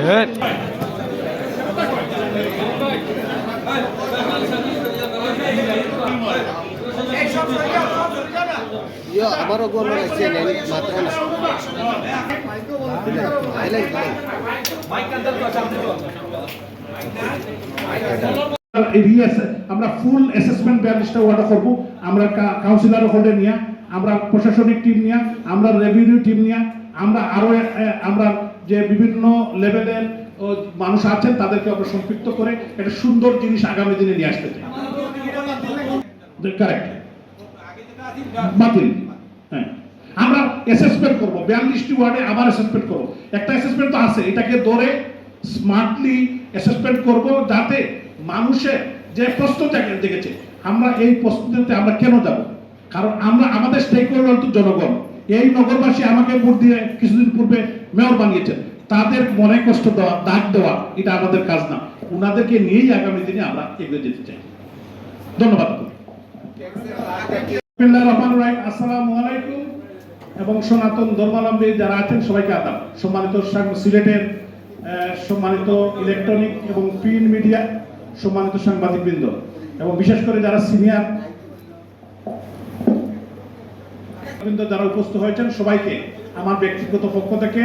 Yo, লাগছে মাত্র না। হাইলাইট রিএস আমরা ফুল অ্যাসেসমেন্ট বিয়াল্লিশটা ওয়ার্ডে করব। আমরা কাউন্সিলর হোল্ডে নিয়ে আমরা প্রশাসনিক টিম নিয়ে আমরা রেভিনিউ টিম নিয়ে আমরা আরও আমরা যে বিভিন্ন লেভেলের মানুষ আছেন তাদেরকে আমরা সম্পৃক্ত করে একটা সুন্দর জিনিস আগামী দিনে নিয়ে আসতে চাই। কারেক্ট বাতিল। হ্যাঁ। আমরা অ্যাসেসমেন্ট করব, বিয়াল্লিশটি ওয়ার্ডে আবার অ্যাসেসমেন্ট করব। একটা অ্যাসেসমেন্ট তো আছে, এটাকে ধরে স্মার্টলি অ্যাসেসমেন্ট করব যাতে মানুষের যে প্রশ্ন জেগেছে, আমরা এই প্রশ্নতে আমরা কেন যাব? কারণ আমরা আমাদের স্টেক হোল্ডার তো জনগণ। এই নগরবাসী আমাকে ভোট দিয়ে কিছুদিন পূর্বে মেয়র বানিয়েছেন। তাদের মনে কষ্ট দেওয়া, দাগ দেওয়া, এটা আমাদের কাজ না। ওনাদেরকে নিয়েই আগামী দিনে আমরা এগিয়ে যেতে চাই। ধন্যবাদ। বিসমিল্লাহির রহমানির রহিম। আসসালামু আলাইকুম। এবং সনাতন ধর্মাবলম্বী যারা আছেন, সবাইকে আদাব। সম্মানিত সিলেটের সম্মানিত ইলেকট্রনিক এবং প্রিন্ট মিডিয়া, সম্মানিত সাংবাদিকবৃন্দ। এবং বিশেষ করে যারা সিনিয়র বৃন্দ যারা উপস্থিত হয়েছেন, সবাইকে আমার ব্যক্তিগত পক্ষ থেকে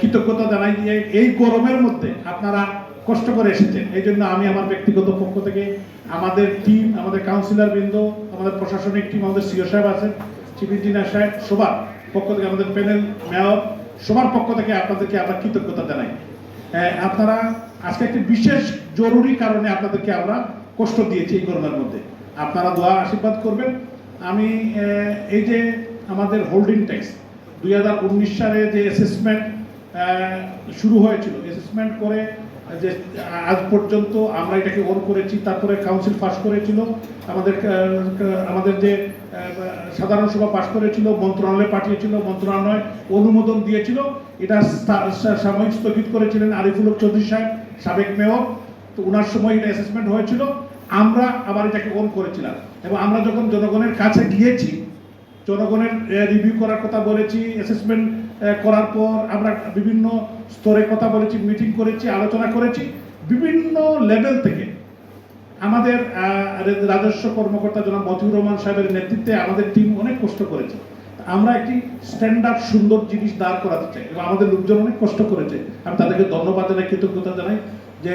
কৃতজ্ঞতা জানাই দিয়ে এই গরমের মধ্যে আপনারা কষ্ট করে এসেছেন। এই জন্য আমি আমার ব্যক্তিগত পক্ষ থেকে আমাদের টিম আমাদের কাউন্সিলর বৃন্দ আমাদের প্রশাসনিক টিম আমাদের সিও সাহেব আছেন চিফ ইঞ্জিনিয়ার সাহেব সবার পক্ষ থেকে আমাদের প্যানেল মেয়র সবার পক্ষ থেকে আপনাদেরকে আমরা কৃতজ্ঞতা জানাই। আপনারা আজকে একটি বিশেষ জরুরি কারণে আপনাদেরকে আমরা কষ্ট দিয়েছি এই গরমের মধ্যে। আপনারা দোয়া আশীর্বাদ করবেন। আমি এই যে আমাদের হোল্ডিং ট্যাক্স দুই হাজার উনিশ সালে যে অ্যাসেসমেন্ট শুরু হয়েছিল অ্যাসেসমেন্ট করে যে আজ পর্যন্ত আমরা এটাকে অন করেছি, তারপরে কাউন্সিল পাস করেছিল, আমাদের আমাদের যে সাধারণ সভা পাস করেছিল, মন্ত্রণালয়ে পাঠিয়েছিল, মন্ত্রণালয় অনুমোদন দিয়েছিল, এটা সাময়িক স্থগিত করেছিলেন আরিফুল চৌধুরী সাহেব, সাবেক মেয়র, তো ওনার সময় এটা অ্যাসেসমেন্ট হয়েছিল, আমরা আবার এটাকে অন করেছিলাম। এবং আমরা যখন জনগণের কাছে গিয়েছি, জনগণের রিভিউ করার কথা বলেছি অ্যাসেসমেন্ট করার পর আমরা বিভিন্ন স্তরে কথা বলেছি মিটিং করেছি, আলোচনা করেছি, বিভিন্ন লেভেল থেকে। আমাদের রাজস্ব কর্মকর্তা জনাব মতিউর রহমান সাহেবের নেতৃত্বে আমাদের টিম অনেক কষ্ট করেছে। আমরা একটি স্ট্যান্ডার্ড সুন্দর জিনিস দাঁড় করাতে চাই এবং আমাদের লোকজন অনেক কষ্ট করেছে। আমি তাদেরকে ধন্যবাদ জানাই, কৃতজ্ঞতা জানাই যে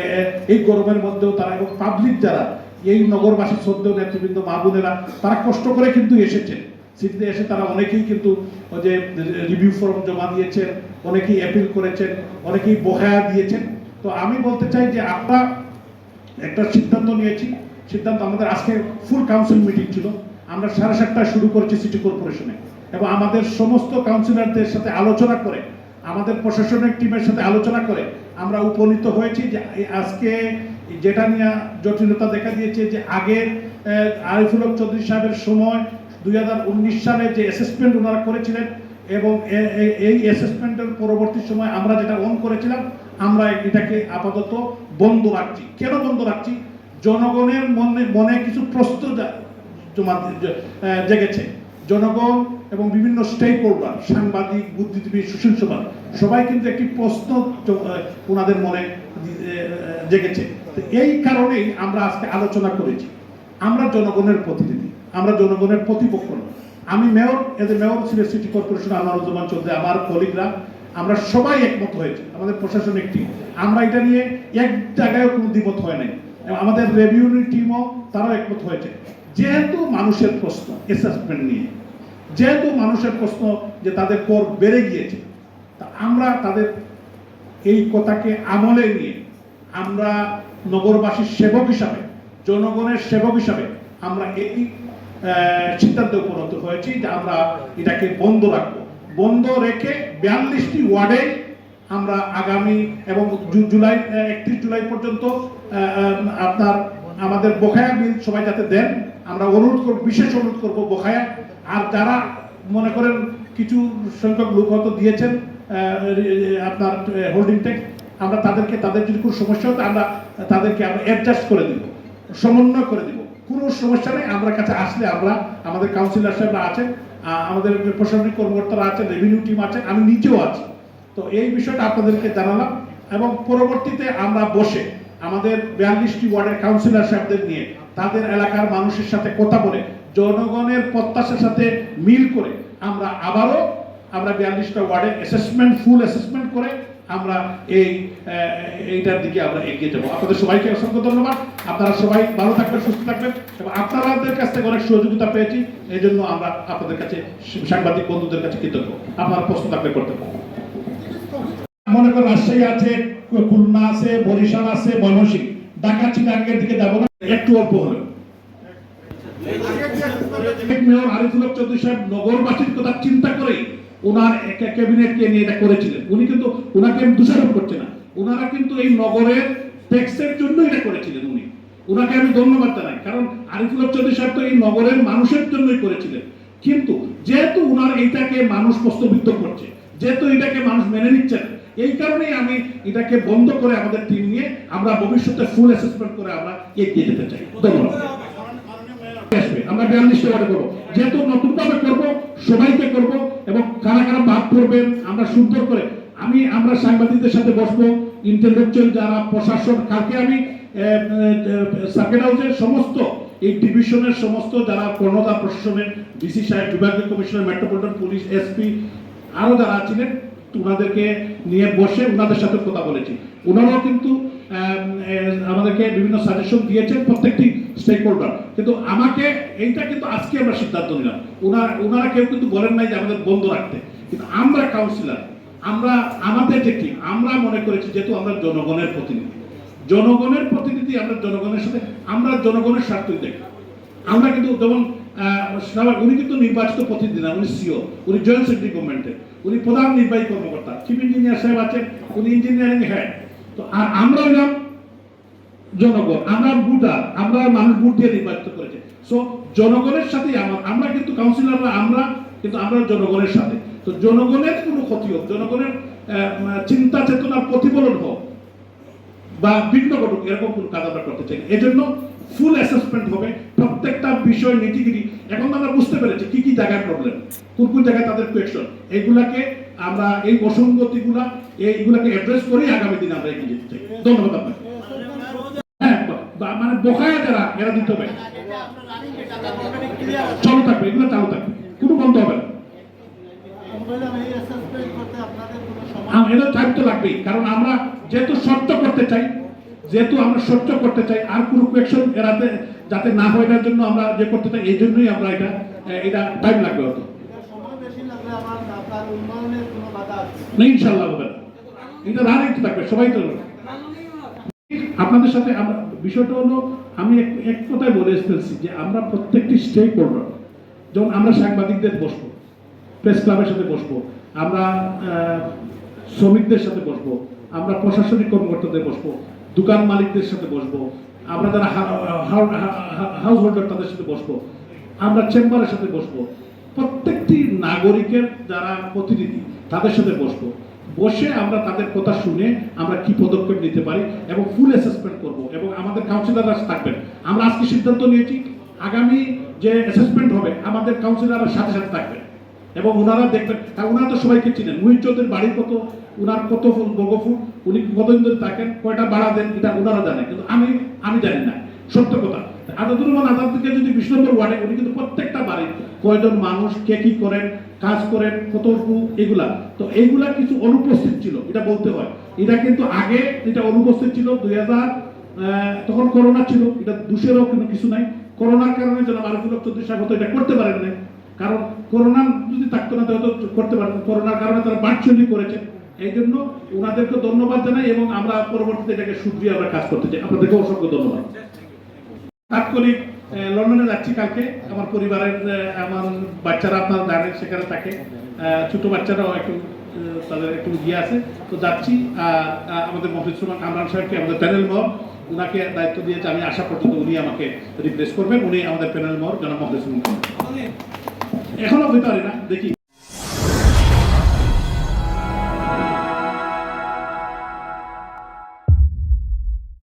এই গরমের মধ্যেও তারা এবং পাবলিক যারা, এই নগরবাসী শ্রদ্ধেয় নেতৃবৃন্দ, মা বোনেরা, তারা কষ্ট করে কিন্তু এসেছেন। সিটিতে এসে তারা অনেকেই কিন্তু ওই যে রিভিউ ফর্ম জমা দিয়েছেন অনেকেই অ্যাপিল করেছেন অনেকেই বহায়া দিয়েছেন। তো আমি বলতে চাই যে আমরা একটা সিদ্ধান্ত নিয়েছি। সিদ্ধান্ত আমাদের আজকে ফুল কাউন্সিল মিটিং ছিল। আমরা সাড়ে সাতটায় শুরু করেছি সিটি কর্পোরেশনে এবং আমাদের সমস্ত কাউন্সিলরদের সাথে আলোচনা করে আমাদের প্রশাসনিক টিমের সাথে আলোচনা করে আমরা উপনীত হয়েছি যে আজকে যেটা নিয়ে জটিলতা দেখা দিয়েছে যে আহ, আরিফুল চৌধুরী সাহেবের সময় দুই হাজার উনিশ সালে যে অ্যাসেসমেন্ট ওনারা করেছিলেন এবং এই অ্যাসেসমেন্টের পরবর্তী সময় আমরা যেটা অন করেছিলাম, আমরা এটাকে আপাতত বন্ধ রাখছি। কেন বন্ধ রাখছি? জনগণের মনে মনে কিছু প্রশ্ন জেগেছে। জনগণ এবং বিভিন্ন স্টেক হোল্ডার সাংবাদিক, বুদ্ধিজীবী, সুশীল সভা সবাই কিন্তু একটি প্রশ্ন ওনাদের মনে জেগেছে। এই কারণেই আমরা আজকে আলোচনা করেছি। আমরা জনগণের প্রতিনিধি। আমরা জনগণের প্রতিপক্ষ নই। আমি mayor as a mayor Sylhet city corporation Anwaruzzaman Chowdhury আমার কলিগরা, আমরা সবাই একমত হয়েছে, আমাদের প্রশাসনিক টিম আমরা এটা নিয়ে এক জায়গায় কোনো দ্বিমত হয় নাই। আমাদের রেভিনিউ টিমও তারাও একমত হয়েছে। যেহেতু মানুষের প্রশ্ন অ্যাসেসমেন্ট নিয়ে, যেহেতু মানুষের প্রশ্ন যে তাদের কর বেড়ে গিয়েছে, তা আমরা তাদের এই কথাকে আমলে নিয়ে, আমরা নগরবাসীর সেবক হিসাবে, জনগণের সেবক হিসাবে, আমরা এই সিদ্ধান্তে উপনীত হয়েছি যে আমরা এটাকে বন্ধ রাখব। বন্ধ রেখে বিয়াল্লিশটি ওয়ার্ডে আমরা আগামী এবং জুলাই একত্রিশ জুলাই পর্যন্ত আপনার আমাদের বকায়া বিল সবাই যাতে দেন, আমরা অনুরোধ করব, বিশেষ অনুরোধ করব বকায়া আর যারা মনে করেন কিছু সংখ্যক লোক হয়তো দিয়েছেন আপনার হোল্ডিং ট্যাক্স আমরা তাদেরকে, তাদের যদি কোনো সমস্যা হতো আমরা তাদেরকে আমরা অ্যাডজাস্ট করে দিব, সমন্বয় করে দিব। কোনো সমস্যা নেই আমরা কাছে আসলে আমরা, আমাদের কাউন্সিলর সাহেবরা আছেন আমাদের প্রশাসনিক কর্মকর্তারা আছেন রেভিনিউ টিম আছে, আমি নিজেও আছি। তো এই বিষয়টা আপনাদেরকে জানালাম এবং পরবর্তীতে আমরা বসে আমাদের বিয়াল্লিশটি ওয়ার্ডের কাউন্সিলর সাহেবদের নিয়ে তাদের এলাকার মানুষের সাথে কথা বলে, জনগণের প্রত্যাশার সাথে মিল করে আমরা আবারও আমরা বিয়াল্লিশটা ওয়ার্ডের অ্যাসেসমেন্ট ফুল অ্যাসেসমেন্ট করে আমরা এই এইটার দিকে আমরা এগিয়ে যাব। আপনাদের সবাইকে অসংখ্য ধন্যবাদ। আপনারা সবাই ভালো থাকবেন সুস্থ থাকবেন এবং আপনাদের কাছ থেকে অনেক সহযোগিতা পেয়েছি। এই জন্য আমরা আপনাদের কাছে সাংবাদিক বন্ধুদের কাছে কৃতজ্ঞ। আপনারা প্রশ্ন থাকলে করতে মনে করেন রাজশাহী আছে খুলনা আছে বরিশাল আছে ময়মনসিংহ ঢাকা চিটাঙ্গের দিকে যাব না। একটু অল্প মেয়র আরিফুল চৌধুরী সাহেব নগরবাসীর কথা চিন্তা করে ওনার একটা ক্যাবিনেটকে নিয়ে এটা করেছিলেন। উনি কিন্তু ওনাকে দোষারোপ করছে না। ওনারা কিন্তু এই নগরের ট্যাক্সের জন্য এটা করেছিলেন উনি। ওনাকে আমি ধন্যবাদ জানাই, কারণ চৌধুরী সাহেব তো এই নগরের মানুষের জন্যই করেছিলেন। কিন্তু যেহেতু ওনার এইটাকে মানুষ করছে, যেহেতু এটাকে মানুষ মেনে নিচ্ছে না, এই কারণেই আমি এটাকে বন্ধ করে আমাদের টিম নিয়ে আমরা ভবিষ্যতে ফুল অ্যাসেসমেন্ট করে আমরা এগিয়ে যেতে চাই। ধন্যবাদ। আমরা বিয়াল্লিশটা করব যেহেতু নতুন ভাবে করব সবাইকে করব এবং কারা কারা বাদ পড়বেন আমরা সুন্দর করে, আমি, আমরা সাংবাদিকদের সাথে বসবো ইন্টেলেকচুয়াল যারা, প্রশাসন, কালকে আমি সার্কিট হাউসের সমস্ত, এই ডিভিশনের সমস্ত যারা কর্ণদা প্রশাসনের ডিসি সাহেব, বিভাগীয় কমিশনার মেট্রোপলিটন পুলিশ এসপি আরও যারা ছিলেন ওনাদেরকে নিয়ে বসে ওনাদের সাথে কথা বলেছি। ওনারাও কিন্তু আমাদেরকে বিভিন্ন সাজেশন দিয়েছেন প্রত্যেকটি স্টেক হোল্ডার কিন্তু আমাকে এইটা কিন্তু আজকে আমরা সিদ্ধান্ত নিলাম। ওনারা ওনারা কেউ কিন্তু বলেন নাই যে আমাদের বন্ধ রাখতে। কিন্তু আমরা কাউন্সিলর আমরা, আমাদের যে টিম আমরা মনে করেছি যেহেতু আমরা জনগণের প্রতিনিধি। জনগণের প্রতিনিধি আমরা জনগণের সাথে, আমরা জনগণের স্বার্থই দেখি। আমরা কিন্তু যেমন উনি কিন্তু নির্বাচিত প্রতিনিধি না, উনি সিও উনি জয়েন্ট সেক্রেটারি গভর্নমেন্টের উনি প্রধান নির্বাহী কর্মকর্তা চিফ ইঞ্জিনিয়ার সাহেব আছেন, উনি ইঞ্জিনিয়ারিং হেড তো আর আমরা হইলাম জনগণ, আমরা ভোটার, আমরা মানুষ ভোট দিয়ে নির্বাচিত করেছে। সো জনগণের সাথে আমার, আমরা কিন্তু কাউন্সিলররা আমরা কিন্তু আমরা জনগণের সাথে। তো জনগণের কোনো ক্ষতি হোক, জনগণের চিন্তা চেতনার প্রতিফলন হোক বা বিঘ্ন ঘটুক, এরকম কোনো কাজ আমরা করতে চাই। এজন্য ফুল অ্যাসেসমেন্ট হবে, প্রত্যেকটা বিষয় নীতিগিরি এখন আমরা বুঝতে পেরেছি কি কি জায়গায় প্রবলেম কোন কোন জায়গায় তাদের কোয়েকশন এইগুলাকে আমরা এই অসঙ্গতিগুলা এইগুলাকে অ্যাড্রেস করেই আগামী দিনে আমরা এগিয়ে যেতে চাই। ধন্যবাদ আপনাকে। হ্যাঁ মানে বকায়া যারা, এরা দিতে হবে। চালু থাকবে, এগুলো চালু থাকবে। কোনো বন্ধ হবে না। এটা টাইম তো লাগবেই, কারণ আমরা যেহেতু সত্য করতে চাই, যেহেতু আমরা সত্য করতে চাই, আর কোনো কোয়েকশন এরাতে যাতে না হয় জন্য আমরা যে করতে চাই, এই জন্যই আমরা এটা এটা টাইম লাগবে হতো না ইনশাল্লাহ হবে না এটা থাকবে, সবাই তো আপনাদের সাথে আমরা, বিষয়টা হলো, আমি এক কথায় বলে ফেলছি যে আমরা প্রত্যেকটি স্টেক হোল্ডার যেমন আমরা সাংবাদিকদের বসবো প্রেস ক্লাবের সাথে বসবো, আমরা শ্রমিকদের সাথে বসবো, আমরা প্রশাসনিক কর্মকর্তাদের বসবো, দোকান মালিকদের সাথে বসবো, আমরা যারা হাউস হোল্ডার তাদের সাথে বসবো, আমরা চেম্বারের সাথে বসবো প্রত্যেকটি নাগরিকের যারা প্রতিনিধি, তাদের সাথে বসবো। বসে আমরা তাদের কথা শুনে আমরা কি পদক্ষেপ নিতে পারি এবং ফুল অ্যাসেসমেন্ট করব এবং আমাদের কাউন্সিলররা থাকবেন। আমরা আজকে সিদ্ধান্ত নিয়েছি, আগামী যে অ্যাসেসমেন্ট হবে, আমাদের কাউন্সিলররা সাথে সাথে থাকবেন। এবং ওনারা দেখবেন, কারণ ওনারা তো সবাইকে চিনেন। মুহিত চৌধুরীর বাড়ি কত, ওনার কত ফুল বগফুল উনি কতদিন ধরে থাকেন, কয়টা ভাড়া দেন, এটা ওনারা জানে কিন্তু আমি আমি জানি না। সত্য কথা আজাদুর রহমান আজাদ থেকে যদি বিশ নম্বর ওয়ার্ডে, উনি কিন্তু প্রত্যেকটা বাড়ি কয়জন মানুষ, কে কি করেন, কাজ করেন কতটুকু এগুলা। তো এইগুলা কিছু অনুপস্থিত ছিল, এটা বলতে হয়। এটা কিন্তু আগে এটা অনুপস্থিত ছিল, দুই হাজার তখন করোনা ছিল, এটা দুশেরও কোনো কিছু নাই। করোনার কারণে যেন আরফুল চৌধুরী হয়তো এটা করতে পারেন না কারণ করোনা যদি থাকতো না, তাহলে তো করতে পারেন করোনার কারণে তারা ভার্চুয়ালি করেছে। এই জন্য ওনাদেরকে ধন্যবাদ জানাই এবং আমরা পরবর্তীতে এটাকে শুধরিয়ে আমরা কাজ করতে চাই। আপনাদেরকে অসংখ্য ধন্যবাদ। তাৎক্ষণিক লন্ডনে যাচ্ছি কালকে। আমার পরিবারের আমার বাচ্চারা আপনারা জানেন, সেখানে থাকে। ছোট বাচ্চারাও একটু তাদের একটু ইয়ে আছে। তো যাচ্ছি আমাদের মফিজ রহমান কামরান সাহেবকে, আমাদের প্যানেল মহল ওনাকে দায়িত্ব দিয়েছে। আমি আশা পর্যন্ত উনি আমাকে রিপ্লেস করবেন। উনি আমাদের প্যানেল মহল, জনাব মফিজ রহমান কামরান। এখনও হইতে পারি না, দেখি।